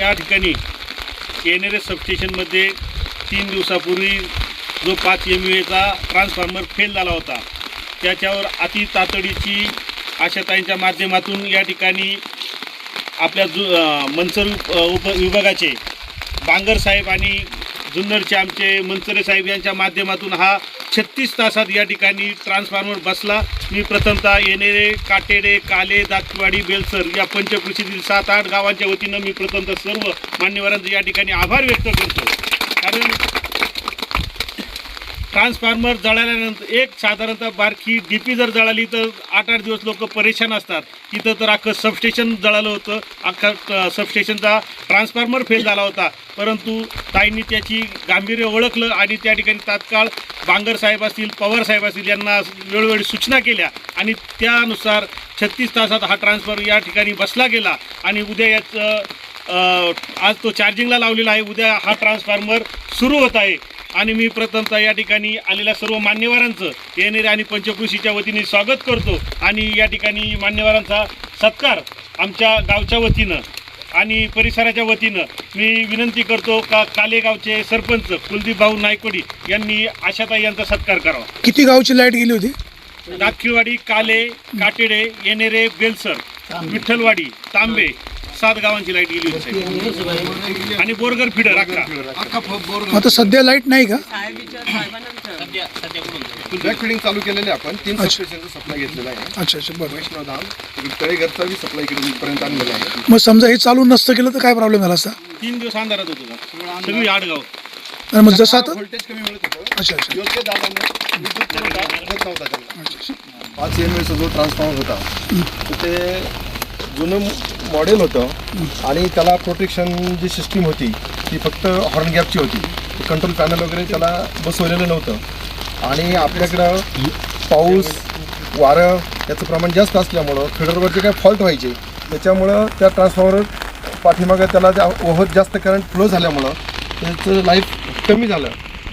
या ठिकाणी येणेरे सबस्टेशनमध्ये तीन दिवसापूर्वी जो पाच एम यू एचा ट्रान्सफॉर्मर फेल झाला होता त्याच्यावर अति तातडीची आशाताईंच्या माध्यमातून या ठिकाणी आपल्या जु अ, मनसर उप उप विभागाचे बांगर साहेब आणि जुन्नरचे आमचे मनसरे साहेब यांच्या माध्यमातून हा छत्तीस तासात या ठिकाणी ट्रान्सफॉर्मर बसला. मी प्रथमतः येणेरे काटेडे काले दातवाडी बेलसर या पंचकृषीतील सात आठ गावांच्या वतीनं मी प्रथमतः सर्व मान्यवरांचे या ठिकाणी आभार व्यक्त करतो. कारण ट्रान्सफॉर्मर जळाल्यानंतर एक साधारणतः बारकी डी पी जर जळाली तर आठ आठ दिवस लोक परेशान असतात. तिथं तर अख्खं सबस्टेशन जळालं होतं. अख्खा सबस्टेशनचा ट्रान्सफॉर्मर फेल झाला होता. परंतु ताईंनी त्याची गांभीर्य ओळखलं आणि त्या ठिकाणी तात्काळ बांगर साहेब असतील पवार साहेब असतील यांना वेळोवेळी सूचना केल्या आणि त्यानुसार छत्तीस तासात हा ट्रान्सफर या ठिकाणी बसला गेला आणि उद्या याचं आज तो चार्जिंगला लावलेला आहे. उद्या हा ट्रान्सफॉर्मर सुरू होत आहे. आणि मी प्रथमतः या ठिकाणी आलेल्या सर्व मान्यवरांचं येणेरे आणि पंचकृषीच्या वतीने स्वागत करतो. आणि या ठिकाणी मान्यवरांचा सत्कार आमच्या गावच्या वतीनं आणि परिसराच्या वतीनं मी विनंती करतो का कालेगावचे सरपंच कुलदीप भाऊ नायकोडी यांनी आशाताई यांचा सत्कार करावा. किती गावची लाइट गेली होती? दातखिळवाडी काले काटेडे येणेरे बेलसर विठ्ठलवाडी तांबे सात गावांची लाइट गेली होती. आणि बोरगर फिडर अकरा. आता सध्या लाइट नाही का? बॅक फिडिंग चालू केलेले आपण. तीन. सबस्टेशनचा सप्लाय घेतलेला आहे. अच्छा अच्छा बरं. वैष्णवधाम तळेघरचा बी सप्लाय पर्यंत आणलेला आहे. मग समजा हे चालू नसतं केलं तर काय प्रॉब्लेम झाला असता? तीन दिवस अंधारात होतो का सगळी आडगाव. आणि मग जसं आता व्होल्टेज कमी मिळत होतं. अच्छा अच्छा. योग्य दाबाने विद्युत पुरवठा होत नव्हता त्यांना पाच एम एचा जो ट्रान्सफॉर्मर होता तर ते जुनं मॉडेल होतं आणि त्याला प्रोटेक्शन जी सिस्टीम होती ती फक्त हॉर्न गॅपची होती. कंट्रोल पॅनल वगैरे त्याला बसवलेलं नव्हतं. आणि आपल्याकडं पाऊस वारं याचं प्रमाण जास्त असल्यामुळं फिडरवरचे काय फॉल्ट व्हायचे. त्याच्यामुळं त्या ट्रान्सफॉर्मर पाठीमागं त्याला त्या ओव्हर जास्त करंट फ्लो झाल्यामुळं त्याचं लाईफ कमी झालं.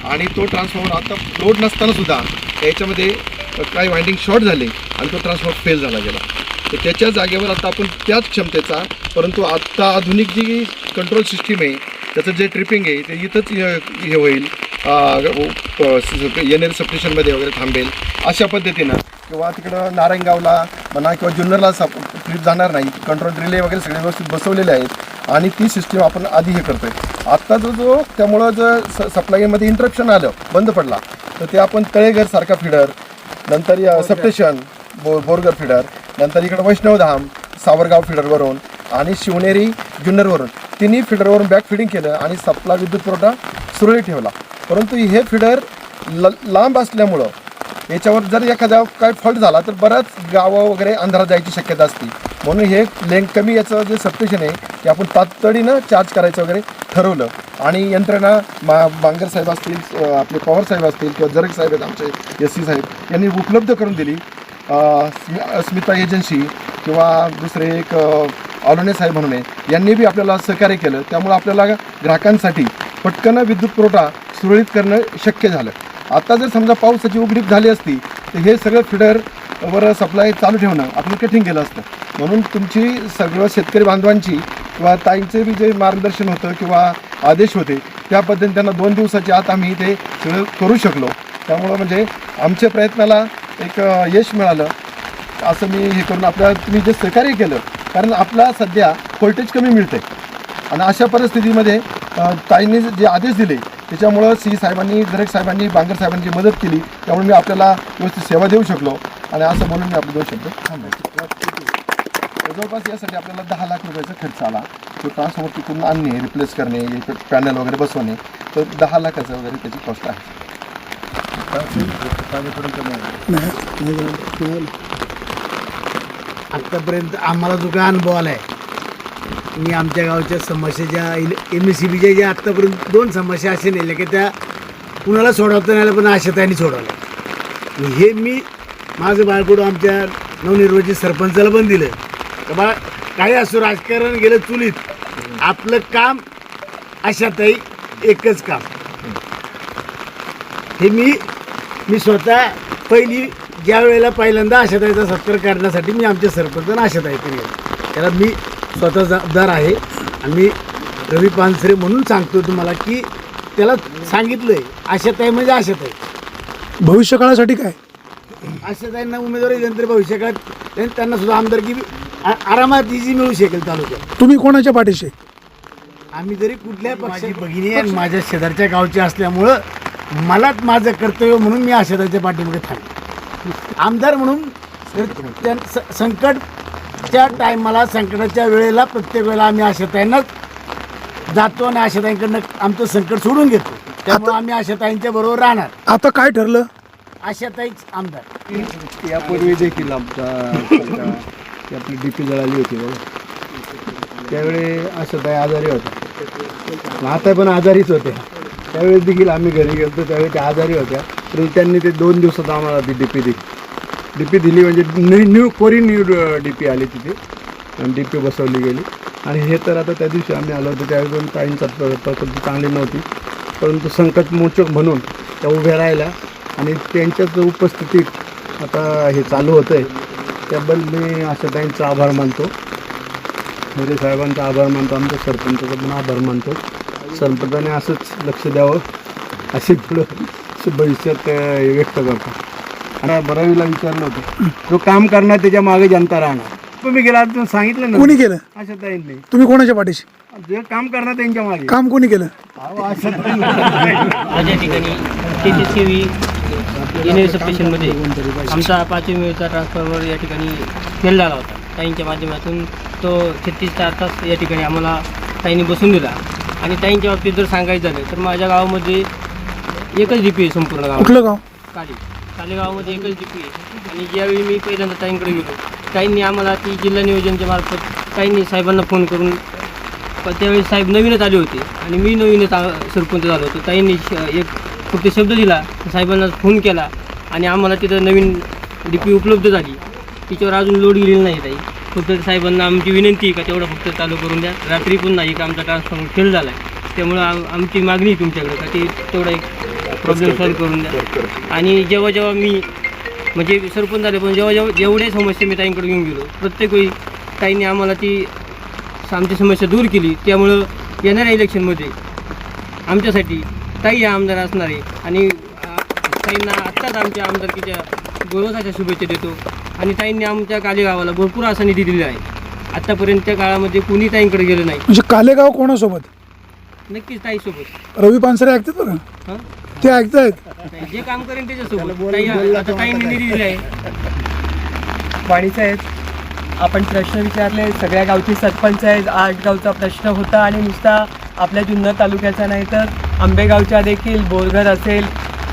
आणि तो ट्रान्सफॉर्मर आता लोड नसताना सुद्धा याच्यामध्ये काही वाइंडिंग शॉर्ट झाले आणि तो ट्रान्सफॉर्मर फेल झाला गेला. तर त्याच्या जागेवर आता आपण त्याच क्षमतेचा परंतु आत्ता आधुनिक जी कंट्रोल सिस्टीम आहे त्याचं जे ट्रिपिंग आहे ते इथंच हे होईल. येणेर सबस्टेशनमध्ये वगैरे थांबेल. अशा पद्धतीनं. किंवा तिकडं नारायणगावला म्हणा किंवा जुन्नरला सप ट्रिप जाणार नाही. कंट्रोल रिले वगैरे सगळे व्यवस्थित बसवलेले आहेत. आणि ती सिस्टीम आपण आधी हे करतोय. आत्ता जो जो त्यामुळं जर स सप्लायमध्ये इंटरप्शन आलं बंद पडला तर ते आपण तळेघर सारखा फिडर नंतर या सबस्टेशन बो बोरगर फिडर नंतर इकडं वैष्णवधाम सावरगाव फिडरवरून आणि शिवनेरी जुन्नरवरून. तिन्ही फिडरवरून बॅक फिडिंग केलं आणि सप्ला विद्युत पुरवठा सुरळीत ठेवला. परंतु हे फिडर ल लांब असल्यामुळं याच्यावर जर एखादा काय फॉल्ट झाला तर बऱ्याच गावं वगैरे अंधारात जायची शक्यता असते. म्हणून हे लेंग कमी याचं जे सबस्टेशन आहे ते आपण तातडीनं चार्ज करायचं वगैरे ठरवलं. आणि यंत्रणा मा बांगर साहेब असतील आपले पवार साहेब असतील किंवा जरग साहेब आहेत आमचे एस सी साहेब यांनी उपलब्ध करून दिली. स्मि- अस्मिता एजन्सी किंवा दुसरे एक ऑलोने साहेब म्हणून आहे यांनी बी आपल्याला सहकार्य केलं. त्यामुळं आपल्याला ग्राहकांसाठी पटकन विद्युत पुरवठा सुरळीत करणं शक्य झालं. आता जर समजा पावसाची उघडीप झाली असती तर हे सगळं फिडर वर सप्लाय चालू ठेवणं आपलं कठीण गेलं असतं. म्हणून तुमची सगळं शेतकरी बांधवांची किंवा ताईंचे बी जे मार्गदर्शन होतं किंवा आदेश होते त्या पद्धतीने त्यांना दोन दिवसाच्या आत आम्ही ते सगळं करू शकलो. त्यामुळं म्हणजे आमच्या प्रयत्नाला एक यश मिळालं. असं मी हे करून आपल्या तुम्ही जे सहकार्य केलं कारण आपला सध्या व्होल्टेज कमी मिळते आणि अशा परिस्थितीमध्ये ताईंनी जे आदेश दिले त्याच्यामुळं सी साहेबांनी दरेक साहेबांनी बांगर साहेबांची मदत केली त्यामुळे मी आपल्याला व्यवस्थित सेवा देऊ शकलो. आणि असं बोलून मी आपले दोन शब्द थांबायचे जवळपास यासाठी आपल्याला दहा लाख रुपयाचा खर्च आला. तो ट्रान्सफॉर्मर तिकडून आणणे रिप्लेस करणे पॅनल वगैरे बसवणे तर दहा लाखाचं वगैरे त्याची कॉस्ट आहे. आत्तापर्यंत आम्हाला जो काय अनुभव आला आहे मी आमच्या गावच्या समस्याच्या एम एस सी बीच्या ज्या आत्तापर्यंत दोन समस्या असे नेल्या की त्या कुणाला सोडवता नाही पण आशाताईंनी सोडवल्या. हे मी माझं बाळकडून आमच्या नवनिर्वाचित सरपंचाला पण दिलं. का बा काही असो राजकारण गेलं चुलीत आपलं काम आशाताई एकच काम. हे मी मी स्वतः पहिली ज्या वेळेला पहिल्यांदा आशाताईचा सत्कार करण्यासाठी मी आमच्या सरपंचांना आशाताईकडे गेलो. त्याला मी स्वतः जबाबदार आहे. आणि मी रवी पानसरे म्हणून सांगतो तुम्हाला की त्याला सांगितलंय आशाताई म्हणजे आशाताई. भविष्य काळासाठी काय? आशाताईंना उमेदवारी दिल्यानंतर भविष्यकाळात त्यां- त्यांना सुद्धा आमदारकी आ- आरामात इजी मिळू शकेल तालुक्यात. तुम्ही कोणाच्या पाठीशी? आहे? आम्ही जरी कुठल्या पक्षाची भगिनी आणि माझ्या शेजारच्या गावची असल्यामुळं मलाच माझं कर्तव्य म्हणून मी आशाताईच्या पाठीमध्ये थांबलो. आमदार म्हणून तर त्या स- संकटच्या टायमाला संकटाच्या वेळेला प्रत्येक वेळेला आम्ही आशाताईंनाच जातो आणि आशाताईंकडनं आमचं संकट सोडून घेतो. त्यामुळे आम्ही आशाताईंच्या बरोबर राहणार. आता काय ठरलं? आशाताईच आमदार. यापूर्वी देखील आमचा आपली डी पी जळाली होती बघा. त्यावेळी आशाताई आजारी होत्या. आता पण आजारीच होत्या. त्यावेळेस देखील आम्ही घरी गेलो त्यावेळी त्या आजारी होत्या. तर त्यांनी ते दोन दिवसात आम्हाला ती डी पी दिली. डी पी दिली म्हणजे न्यू न्यू कोरी न्यू डी पी आली तिथे. आणि डी पी बसवली गेली. आणि हे तर आता त्या दिवशी आम्ही आलो होतो त्यावेळी पण ताईंचा प्रकृती चांगली नव्हती. परंतु संकट मोचक म्हणून त्या उभ्या राहिल्या. आणि त्यांच्याच उपस्थितीत आता हे चालू होतं आहे त्याबद्दल मी आशाताईंचा आभार मानतो. मोदी साहेबांचा आभार मानतो. आमच्या सरपंचाचा पण आभार मानतो. सरपंचाने असंच लक्ष द्यावं. असे पुढं भविष्यात व्यक्त करतो. आणि बरावीला विचारलं होतं. जो काम करणार त्याच्यामागे जनता राहणार. तुम्ही गेला तर सांगितलं ना कोणी केलं? आशाताईंनी तुम्ही कोणाच्या पाठीशी? जे काम करणार त्यांच्या मागे. काम कोणी केलं? अहो, माझ्या ठिकाणी सबस्टेशनमध्ये आमचा पाचवी मिळचा ट्रान्सफॉर्मर या ठिकाणी फेल झाला होता. ताईंच्या माध्यमातून तो छत्तीस चार तास या ठिकाणी आम्हाला ताईंनी बसून दिला. आणि ताईंच्या बाबतीत जर सांगायचं झालं तर माझ्या गावामध्ये एकच डी पी आहे संपूर्ण गावात. कुठलं गाव? काली. काली गावामध्ये एकच डी पी आहे. आणि ज्यावेळी मी पहिल्यांदा ताईंकडे गेलो ताईंनी आम्हाला ती जिल्हा नियोजनच्या मार्फत ताईंनी साहेबांना फोन करून प- त्यावेळी साहेब नवीनच आले होते आणि मी नवीनच आ- सरपंच झालो होतो. ताईंनी श- एक फक्त शब्द दिला साहेबांना फोन केला आणि आम्हाला तिथं नवीन डी पी उपलब्ध झाली. तिच्यावर अजून लोड गेलेली नाही ताई. फक्त साहेबांना आमची विनंती का तेवढं फक्त चालू करून द्या. रात्री पुन्हा एक आमचा ट्रान्सफॉर्मर फेल झाला आहे त्यामुळं आम आमची मागणी तुमच्याकडे का ते तेवढा एक प्रॉब्लेम सॉल्व्ह करून द्या. आणि जेव्हा जेव्हा मी म्हणजे सरपंच झाले पण जेव्हा जेव्हा जेवढ्या समस्या मी ताईंकडे घेऊन गेलो प्रत्येक वेळी ताईंनी आम्हाला ती आमची समस्या दूर केली. त्यामुळं येणाऱ्या इलेक्शनमध्ये आमच्यासाठी ताई या आमदार असणार आहे आणि ताईंना आत्ताच आमच्या आमदारकीच्या गौरवाच्या शुभेच्छा देतो. आणि ताईंनी आमच्या कालेगावाला भरपूर असा निधी दिलेला आहे. आत्तापर्यंतच्या काळामध्ये कुणी ताईंकडे गेलं नाही. म्हणजे कालेगाव कोणासोबत? नक्कीच ताईसोबत. रवी पानसरे ऐकतात बरं? हां? ते ऐकतायत? जे काम करेन त्याच्यासोबत. ताई आता ताईंनी निधी दिला आहे. वाणीसाहेब आपण प्रश्न विचारले. सगळ्या गावची सरपंच आहेत. आठ गावचा प्रश्न होता आणि नुसता आपल्या जुन्नर तालुक्याचा नाही तर आंबेगावच्या देखील बोरघर असेल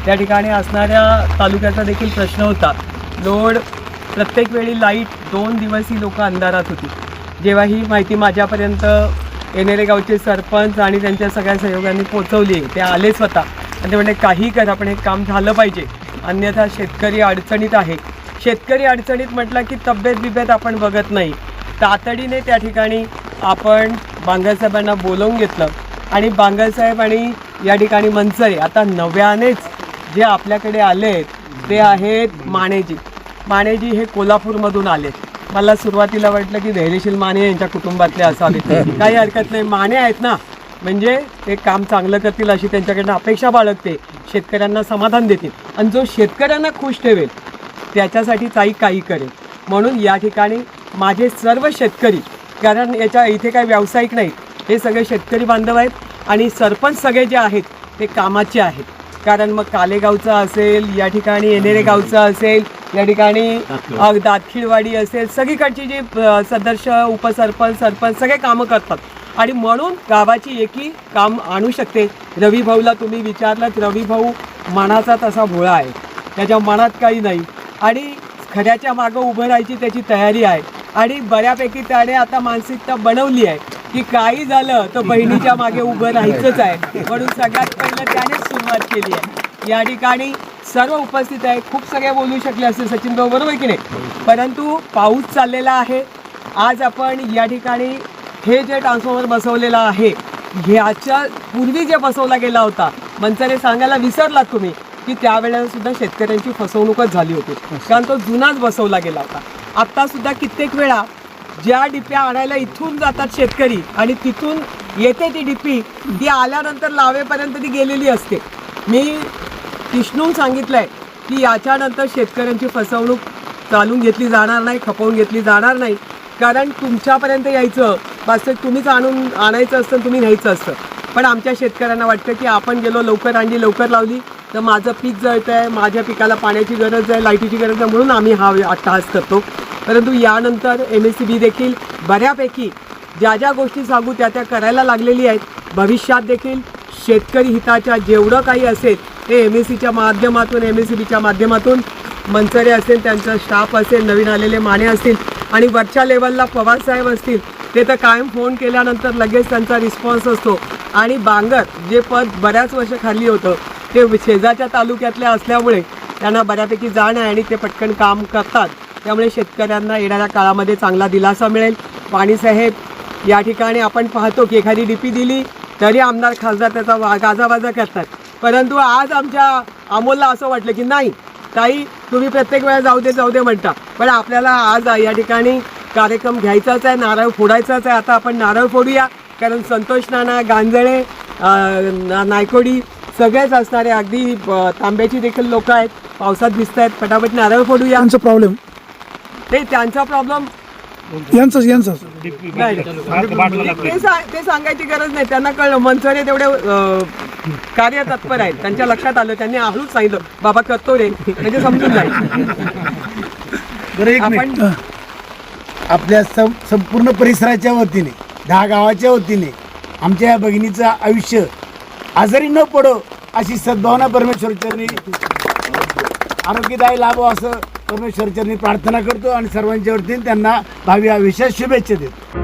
त्या ठिकाणी असणाऱ्या तालुक्याचा देखील प्रश्न होता. लोड प्रत्येक वेळी लाइट दोन दिवस ही लोक अंधारात होती. जेव्हा ही माहिती माझ्यापर्यंत येणेरे गावचे सरपंच आणि त्यांच्या सगळ्या सहयोगांनी पोचवली ते आले स्वतः. आणि ते म्हणजे काही करा पण हे काम झालं पाहिजे. अन्यथा शेतकरी अडचणीत आहे. शेतकरी अडचणीत म्हटलं की तब्येत बिब्येत आपण बघत नाही. तातडीने त्या ठिकाणी आपण बांगरसाहेबांना बोलवून घेतलं. आणि बांगरसाहेब आणि या ठिकाणी मनसरे आता नव्यानेच जे आपल्याकडे आले आहेत ते आहेत मानेजी. मानेजी हे कोल्हापूरमधून आले. मला सुरुवातीला वाटलं की धैर्यशील माने यांच्या कुटुंबातले असावे काही हरकत नाही. माने आहेत ना म्हणजे ते काम चांगलं करतील अशी त्यांच्याकडनं अपेक्षा बाळगते. शेतकऱ्यांना समाधान देतील. आणि जो शेतकऱ्यांना खुश ठेवेल त्याच्यासाठी ताई काही करेल. म्हणून या ठिकाणी माझे सर्व शेतकरी कारण याच्या इथे काही व्यावसायिक नाहीत. हे सगळे शेतकरी बांधव आहेत आणि सरपंच सगळे जे आहेत ते कामाचे आहेत. कारण मग कालेगावचं असेल या ठिकाणी येणेरे गावचं असेल या ठिकाणी दातखिळवाडी असेल सगळीकडची जी सदस्य उपसरपंच सरपंच सगळे कामं करतात. आणि म्हणून गावाची एकी काम आणू शकते. रवी भाऊला तुम्ही विचारलं रवी भाऊ मनाचा तसा भोळा आहे. त्याच्या मनात काही नाही. आणि खऱ्याच्या मागं उभं राहायची त्याची तयारी आहे. आणि बऱ्यापैकी त्याने आता मानसिकता बनवली आहे. की काही झालं तर बहिणीच्या मागे उभं राहायचंच आहे. म्हणून सगळ्यात पहिलं त्यानेच सुरुवात केली आहे. या ठिकाणी सर्व उपस्थित आहे खूप सगळे बोलू शकले असते सचिन भाऊ बरोबर की नाही? परंतु पाऊस चाललेला आहे. आज आपण या ठिकाणी हे जे ट्रान्सफॉर्मर बसवलेलं आहे ह्याच्या पूर्वी जे बसवला गेला होता मंचाने सांगायला विसरलात तुम्ही की त्यावेळेला सुद्धा शेतकऱ्यांची फसवणूकच झाली होती. कारण तो जुनाच बसवला गेला होता. आत्ता सुद्धा कित्येक वेळा ज्या डिप्या आणायला इथून जातात शेतकरी आणि तिथून येते ती डिपी ती आल्यानंतर लावेपर्यंत ती गेलेली असते. मी विष्णू सांगितलंय की याच्यानंतर शेतकऱ्यांची फसवणूक चालून घेतली जाणार नाही खपवून घेतली जाणार नाही. कारण तुमच्यापर्यंत यायचं बस तुम्हीच आणून आणायचं असतं तुम्ही न्यायचं असतं. पण आमच्या शेतकऱ्यांना वाटतं की आपण गेलो लवकर आणली लवकर लावली तर माझं पीक जळतं आहे माझ्या पिकाला पाण्याची गरज आहे लाईटीची गरज आहे म्हणून आम्ही हा अट्टहास करतो. परंतु यानंतर एम एस सी बी देखील बऱ्यापैकी ज्या ज्या गोष्टी सांगू त्या त्या करायला लागलेली आहेत. भविष्यात देखील शेतकरी हिताच्या जेवढं काही असेल ते एम एस सीच्या माध्यमातून एम एस सी बीच्या माध्यमातून मंचरे असेल त्यांचा स्टाफ असेल नवीन आलेले माने असतील आणि वरच्या लेवलला पवारसाहेब असतील ते तर कायम फोन केल्यानंतर लगेच त्यांचा रिस्पॉन्स असतो. आणि बांगर जे पद बऱ्याच वर्ष खाली होतं ते शेजारच्या तालुक्यातल्या असल्यामुळे त्यांना बऱ्यापैकी जाण आहे आणि ते पटकन काम करतात. त्यामुळे शेतकऱ्यांना येणाऱ्या काळामध्ये चांगला दिलासा मिळेल. पाणीसाहेब या ठिकाणी आपण पाहतो की एखादी डीपी दिली तरी आमदार खासदार त्याचा वा गाजावाजा करतात. परंतु आज आमच्या अमोलला असं वाटलं की नाही ताई तुम्ही प्रत्येक वेळा जाऊ दे जाऊ दे म्हणता. पण आपल्याला आज या ठिकाणी कार्यक्रम घ्यायचाच आहे नारळ फोडायचाच आहे. आता आपण नारळ फोडूया कारण संतोष नाना गांजळे नायकोडी सगळेच असणारे अगदी तांब्याची देखील लोक आहेत. पावसात दिसत आहेत पटापट नारळ फोडूया. यांचा प्रॉब्लेम ते त्यांचा प्रॉब्लेम यांचाच यांचाच. नाही. ते सांगायची गरज नाही. त्यांना कळलं. मनसरे तेवढे अं, कार्यतत्पर आहेत. त्यांच्या लक्षात आलं त्यांनी हळूच सांगितलं बाबा करतो रे. म्हणजे समजून जाईल. आपण आपल्या सं संपूर्ण परिसराच्या वतीने दहा गावाच्या वतीने आमच्या या भगिनीचं आयुष्य आजारी न पडो अशी सद्भावना परमेश्वरचरणी आरोग्यदायी लाभो असं परमेश्वरचरणी प्रार्थना करतो आणि सर्वांच्या वतीने त्यांना भावी आयुष्यात शुभेच्छा देतो.